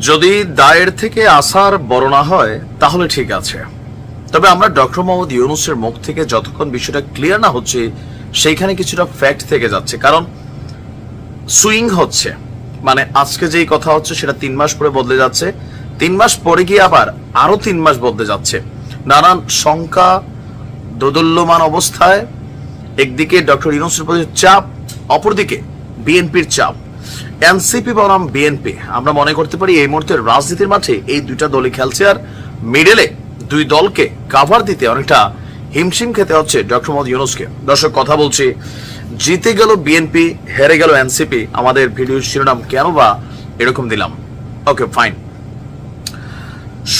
যদি দায়ের থেকে আসার বড় না হয়, তাহলে ঠিক আছে। তবে আমরা ডক্টর মোহাম্মদ ইউনুসের মুখ থেকে যতক্ষণ বিষয়টা ক্লিয়ার না হচ্ছে, সেইখানে কিছুটা ফ্যাক্ট থেকে যাচ্ছে। কারণ সুইং হচ্ছে। মানে আজকে যেই কথা হচ্ছে, সেটা তিন মাস পরে বদলে যাচ্ছে। তিন মাস পরে গিয়ে আবার আরও তিন মাস বদলে যাচ্ছে। নানান শঙ্কা, দোদল্যমান অবস্থায় একদিকে ডক্টর ইউনুসের প্রতি চাপ, অপরদিকে বিএনপির চাপ। এনসিপি বনাম বিএনপি। আমরা মনে করতে পারি এই মুহূর্তে রাজনীতির মাঠে এই দুইটা দলই খেলছে আর মিডলে দুই দলকে কাভার দিতে অনেকটা হিমশিম খেতে হচ্ছে ডক্টর মোহাম্মদ ইউনুসকে। দর্শক, কথা বলছি, জিতে গেল বিএনপি, হেরে গেল এনসিপি, আমাদের ভিডিওর শিরোনাম কেন বা এরকম দিলাম? ওকে ফাইন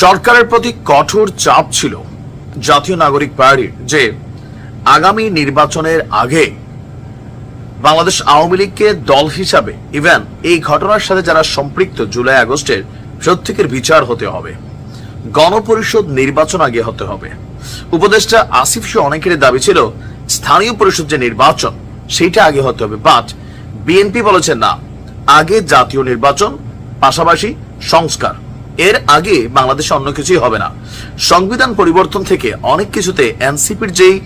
সরকারের প্রতি কঠোর চাপ ছিল জাতীয় নাগরিক পার্টির যে আগামী নির্বাচনের আগে বাংলাদেশ আওয়ামী লীগকে দল হিসাবে, ইভেন এই ঘটনার সাথে যারা সম্পৃক্ত, জুলাই আগস্টের প্রত্যেকের বিচার হতে হবে। গণপরিষদ নির্বাচন আগে হতে হবে। উপদেষ্টা আসিফ সহ অনেকের দাবি ছিল, স্থানীয় পরিষদ যে নির্বাচন, সেইটা আগে হতে হবে। বাট বিএনপি বলেছে না, আগে জাতীয় নির্বাচন, পাশাপাশি সংস্কার। এর আগে বাংলাদেশে অন্য কিছুই হবে না। সংবিধান পরিবর্তন থেকে অনেক কিছুতে এনসিপির যেই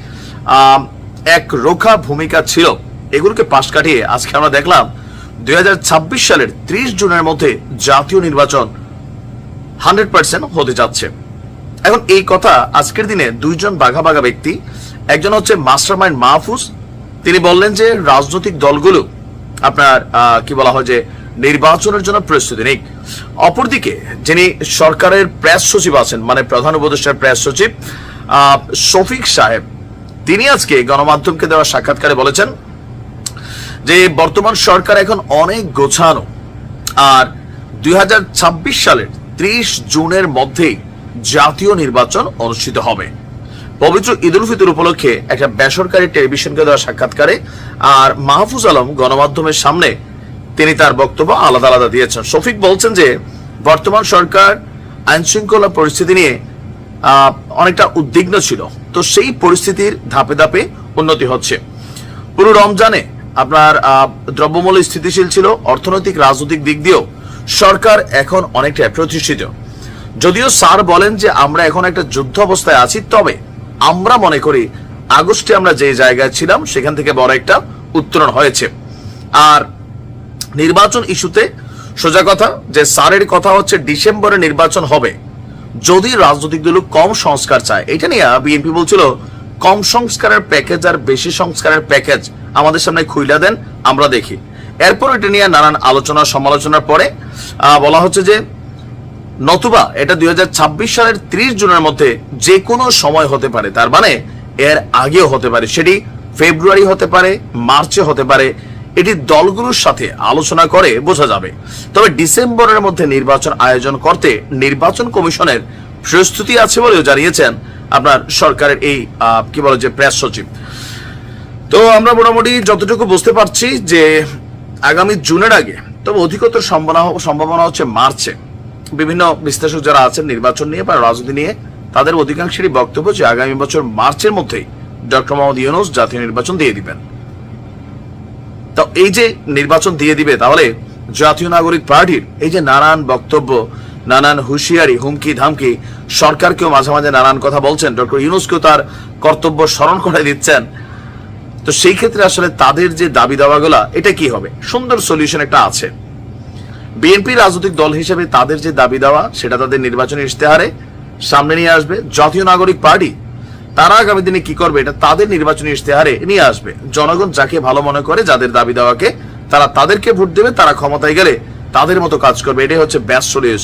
এক রোখা ভূমিকা ছিল এগুলোকে পাশ কাটিয়ে আজকে আমরা দেখলাম দুই হাজার ছাব্বিশ সালের ত্রিশ জুনের মধ্যে জাতীয় নির্বাচন হান্ড্রেড পার্সেন্ট হতে যাচ্ছে। এখন এই কথা আজকের দিনে দুইজন বাঘা বাঘা ব্যক্তি, একজন হচ্ছে মাস্টার মাইন্ড মাহফুজ, তিনি বললেন যে রাজনৈতিক দলগুলো আপনার কি বলা হয় যে নির্বাচনের জন্য প্রস্তুতি নিক। অপরদিকে যিনি সরকারের প্রেস সচিব আছেন মানে প্রধান উপদেষ্টার প্রেস সচিব শফিক সাহেব, তিনি আজকে গণমাধ্যমকে দেওয়া সাক্ষাৎকারে বলেছেন যে বর্তমান সরকার এখন অনেক গোছানো। আর দুই হাজার ছাব্বিশ সালের ত্রিশ জুনের মধ্যেই জাতীয় নির্বাচন অনুষ্ঠিত হবে। পবিত্র ঈদুল ফিতর উপলক্ষে একটা বেসরকারি টেলিভিশনকে দেওয়া সাক্ষাৎকারে আর মাহফুজ আলম গণমাধ্যমের সামনে তিনি তার বক্তব্য আলাদা আলাদা দিয়েছেন। শফিক বলছেন যে, বর্তমান সরকার আইন শৃঙ্খলা পরিস্থিতি নিয়ে অনেকটা উদ্বিগ্ন ছিল। তো সেই পরিস্থিতির ধাপে ধাপে উন্নতি হচ্ছে। পুরো রমজানে আপনার দ্রব্যমূল্য স্থিতিশীল ছিল, অর্থনৈতিক, রাজনৈতিক দিক দিয়েও সরকার এখন অনেকটা প্রতিষ্ঠিত। যদিও স্যার বলেন যে আমরা এখন একটা যুদ্ধ অবস্থায় আছি, তবে আমরা মনে করি আগস্টে আমরা যে জায়গায় ছিলাম, সেখান থেকে বড় একটা উত্তরণ হয়েছে। আর নির্বাচন ইস্যুতে সোজা কথা, যে স্যারের কথা হচ্ছে ডিসেম্বরে নির্বাচন হবে। যদি রাজনৈতিক দল কম সংস্কার চায়, এটা নিয়ে বিএনপি বলছিল কম সংস্কারের প্যাকেজ আর বেশি সংস্কারের প্যাকেজ আমাদের সামনে খুইলা দেন, আমরা দেখি। এরপর এটা নিয়ে নানান আলোচনা, সমালোচনার পরে বলা হচ্ছে যে, নতুবা এটা দুই সালের ত্রিশ জুনের মধ্যে যে কোনো সময় হতে পারে, তার মানে এর আগেও হতে পারে, সেটি ফেব্রুয়ারি হতে পারে, মার্চে হতে পারে, এটি দলগুলোর সাথে আলোচনা করে বোঝা যাবে। তবে ডিসেম্বরের মধ্যে নির্বাচন আয়োজন করতে নির্বাচন কমিশনের প্রস্তুতি আছে বলেও জানিয়েছেন আপনার সরকারের এই কি বলে যে প্রেস সচিব। তো আমরা মোটামুটি যতটুকু বুঝতে পারছি যে আগামী জুনের আগে, তবে অধিকতর সম্ভাবনা সম্ভাবনা হচ্ছে মার্চে। বিভিন্ন বিশ্লেষক যারা আছেন নির্বাচন নিয়ে বা রাজনীতি নিয়ে, তাদের অধিকাংশেরই বক্তব্য যে আগামী বছর মার্চের মধ্যেই ডক্টর মোহাম্মদ ইউনুস জাতীয় নির্বাচন দিয়ে দিবেন। তো এই যে নির্বাচন দিয়ে দিবে, তাহলে জাতীয় নাগরিক পার্টির এই যে নানান বক্তব্য নানান হুঁশিয়ারি, হুমকি, ধামকি। সরকারকেও মাঝে মাঝে নানান কথা বলছেন। ডক্টর ইউনুসকেও তার কর্তব্য স্মরণ করে দিচ্ছেন। তো সেই ক্ষেত্রে আসলে তাদের যে দাবি দাওয়াগুলা, এটা কি হবে? সুন্দর সলিউশন একটা আছে। বিএনপি রাজনৈতিক দল হিসেবে তাদের যে দাবি দেওয়া, সেটা তাদের নির্বাচনী ইশতেহারে সামনে নিয়ে আসবে। জাতীয় নাগরিক পার্টি, তারা আগামী দিনে কি করবে, এটা তাদের নির্বাচনী ইশতেহারে নিয়ে আসবে। জনগণ যাকে ভালো মনে করে, যাদের দাবি দেওয়াকে তারা তাদেরকে ভোট দেবে, তারা ক্ষমতায় গেলে তাদের মতো কাজ করবে। এটাই হচ্ছে ব্যাস সলিউশন